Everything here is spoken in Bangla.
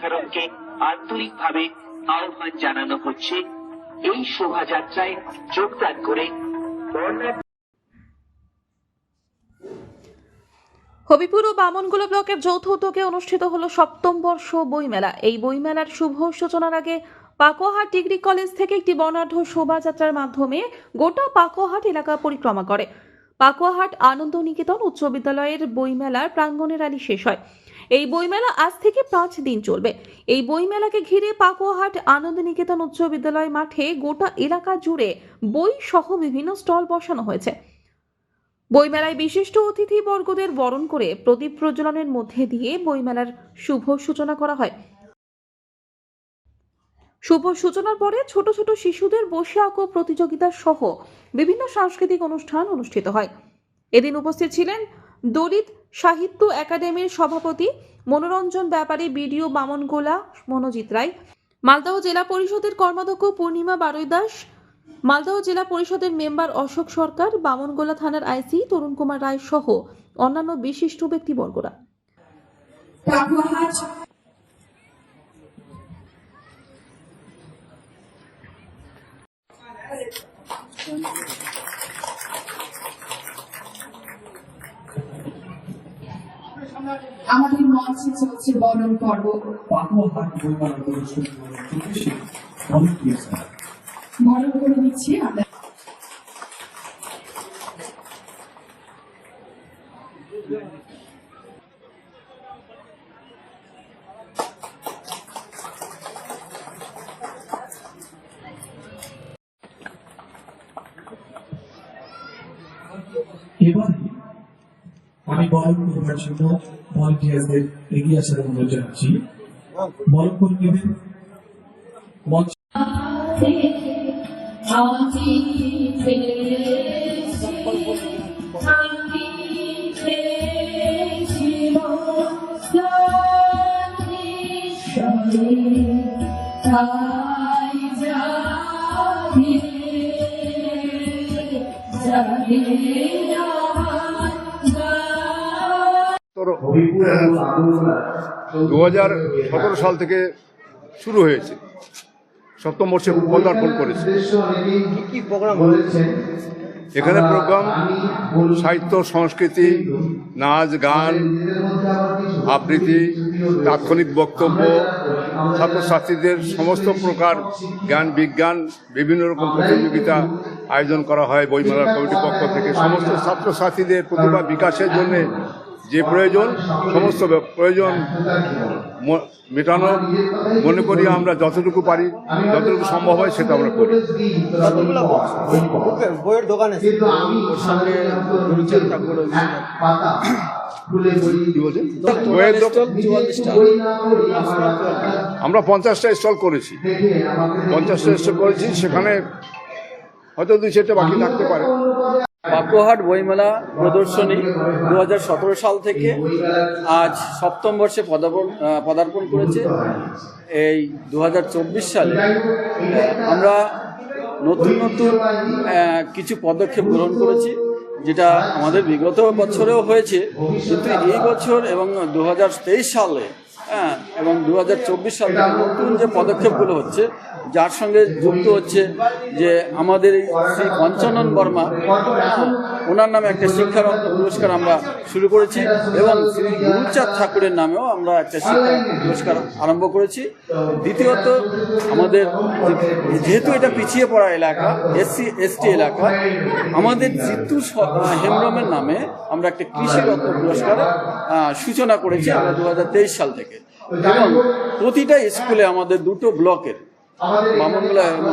সাধারণকে আন্তরিকভাবে আহ্বান জানানো হচ্ছে। এই শোভাযাত্রায় যোগদান করে হবিপুর ও বামনগোলা ব্লকের যৌথ উদ্যোগে অনুষ্ঠিত হলো সপ্তম বর্ষ বইমেলা। এই বইমেলার শুভ সূচনার আগে পাকোহাট ডিগ্রি কলেজ থেকে একটি বর্ণাঢ্য শোভাযাত্রার মাধ্যমে গোটা পাকোহাট এলাকা পরিক্রমা করে। পাকুয়াহাট আনন্দ নিকেতন উচ্চ বিদ্যালয়ের বইমেলার প্রাঙ্গণে আলী শেষ হয়। এই বইমেলা আজ থেকে পাঁচ দিন চলবে। এই বইমেলাকে ঘিরে পাকুয়াহাট আনন্দ নিকেতন উচ্চ বিদ্যালয় মাঠে গোটা এলাকা জুড়ে বই সহ বিভিন্ন স্টল বসানো হয়েছে। বইমেলায় বিশিষ্ট অতিথি বর্গদের বরণ করে প্রদীপ প্রজ্বলনের মধ্যে দিয়ে বইমেলার শুভ সূচনা করা হয়। শুভ সূচনার পরে ছোট ছোট শিশুদের বসে আঁকো প্রতিযোগিতা সহ বিভিন্ন সাংস্কৃতিক অনুষ্ঠান অনুষ্ঠিত হয়। এদিন উপস্থিত ছিলেন দলিত সাহিত্য একাডেমির সভাপতি, মনোরঞ্জন ব্যাপারী বিডিও বামনগোলা, মনোজিৎ রায়। মালদহ জেলা পরিষদের কর্মাধ্যক্ষ পূর্ণিমা বারৈ দাস। মালদহ জেলা পরিষদের মেম্বার অশোক সরকার, বামনগোলা থানার আইসি তরুণ কুমার রায় সহ অন্যান্য বিশিষ্ট ব্যক্তিবর্গরা। পাকুয়াহাট আমাদের মঞ্চে চলছে বরণ পর্ব। বরণ করে দিচ্ছি আমরা। এবারে আমি বরণ করবার জন্য ভলেন্টিয়ারদের এগিয়ে আসার অনুরোধ জানাচ্ছি। বরণ করে নেবেন মঞ্চ দু হাজার সতেরো সাল থেকে শুরু হয়েছে। সপ্তম বর্ষে পদার্পণ করেছে। এখানে প্রোগ্রাম সাহিত্য সংস্কৃতি নাচ গান আবৃত্তি তাৎক্ষণিক বক্তব্য ছাত্রছাত্রীদের সমস্ত প্রকার জ্ঞান বিজ্ঞান বিভিন্ন রকম প্রতিযোগিতা আয়োজন করা হয় বইমেলার কমিটির পক্ষ থেকে। সমস্ত ছাত্রছাত্রীদের প্রতিভা বিকাশের জন্য যে প্রয়োজন সমস্ত প্রয়োজন মেটানো মনে করি আমরা যতটুকু পারি যতটুকু সম্ভব হয় সেটা আমরা করি। বইয়ের দোকান। আমরা পঞ্চাশটা স্টল করেছি। পঞ্চাশটা স্টল করেছি সেখানে হয়তো দুই চারটে বাকি থাকতে পারে। পাকুয়াহাট বইমেলা প্রদর্শনী দু হাজার সতেরো সাল থেকে আজ সপ্তম বর্ষে পদার্পণ পদার্পণ করেছে। এই দু হাজার চব্বিশ সালে আমরা নতুন নতুন কিছু পদক্ষেপ গ্রহণ করেছি, যেটা আমাদের বিগত বছরেও হয়েছে। কিন্তু এই বছর এবং দু হাজার তেইশ সালে হ্যাঁ এবং দু হাজার চব্বিশ সাল নতুন যে পদক্ষেপগুলো হচ্ছে যার সঙ্গে যুক্ত হচ্ছে যে আমাদের এই শ্রী পঞ্চানন বর্মা হ্যাঁ, ওনার নামে একটা শিক্ষারত্ন পুরস্কার আমরা শুরু করেছি এবং শ্রী গুরুচাঁদ ঠাকুরের নামেও আমরা একটা শিক্ষা পুরস্কার আরম্ভ করেছি। দ্বিতীয়ত আমাদের যেহেতু এটা পিছিয়ে পড়া এলাকা এসসি এসটি এলাকা আমাদের জিতু হেমব্রমের নামে আমরা একটা কৃষি রত্ন পুরস্কার সূচনা করেছি আমরা দু হাজার তেইশ সাল থেকে। প্রতিটা স্কুলে আমাদের দুটো ব্লকের মামলা এবং